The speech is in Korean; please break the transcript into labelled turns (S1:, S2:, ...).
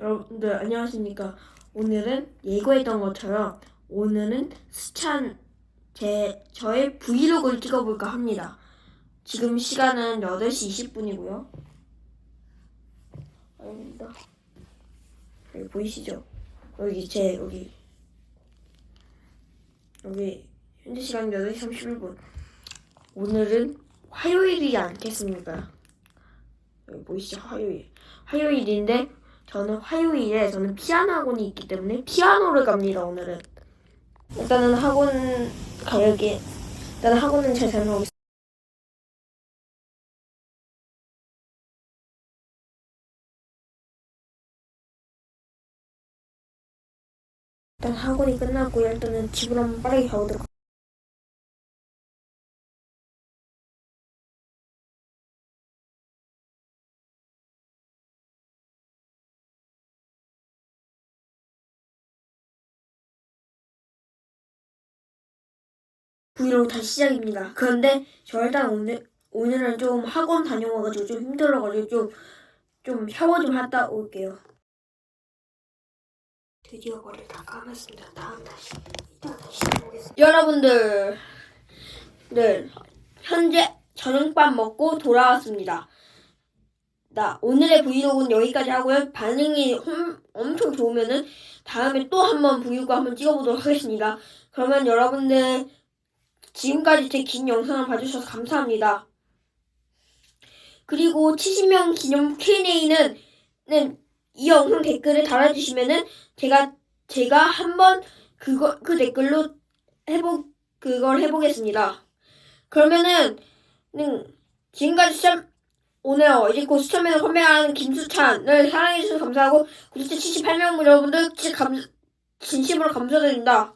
S1: 여러분들 안녕하십니까? 오늘은 예고했던 것처럼 오늘은 수찬 제 저의 브이로그를 찍어볼까 합니다. 지금 시간은 8시 20분이고요. 아닙니다. 여기 보이시죠? 여기 제 여기 여기 현재 시간 8시 31분. 오늘은 화요일이지 않겠습니까? 여기 보이시죠? 화요일. 화요일인데 저는 화요일에 저는 피아노 학원이 있기 때문에 피아노를 갑니다 오늘은. 일단은 학원 가야게 일단 학원은 잘 다녀오겠습니다. 일단 학원이 끝났고 일단은 집으로 한번 빠르게 가보도록 브이로그 다시 시작입니다. 그런데 저 일단 오늘 오늘은 좀 학원 다녀와가지고 좀 힘들어가지고 좀 좀 샤워 좀 하다 올게요. 드디어 머리를 다 감았습니다. 다음 다시 이따 다시 해보겠습니다. 여러분들, 네 현재 저녁밥 먹고 돌아왔습니다. 나 오늘의 브이로그는 여기까지 하고요. 반응이 홈- 엄청 좋으면은 다음에 또 한번 브이로그 한번 찍어보도록 하겠습니다. 그러면 여러분들 지금까지 제 긴 영상을 봐주셔서 감사합니다. 그리고 70명 기념 Q&A는 이 영상 댓글에 달아주시면은 제가 제가 한번 그거 그 댓글로 해보 그걸 해보겠습니다. 그러면은 음, 지금까지 시청 오늘 이제 곧 수천명을 판매하는 김수찬을 사랑해주셔서 감사하고 구독자 78명 여러분들 진심으로 감사드립니다.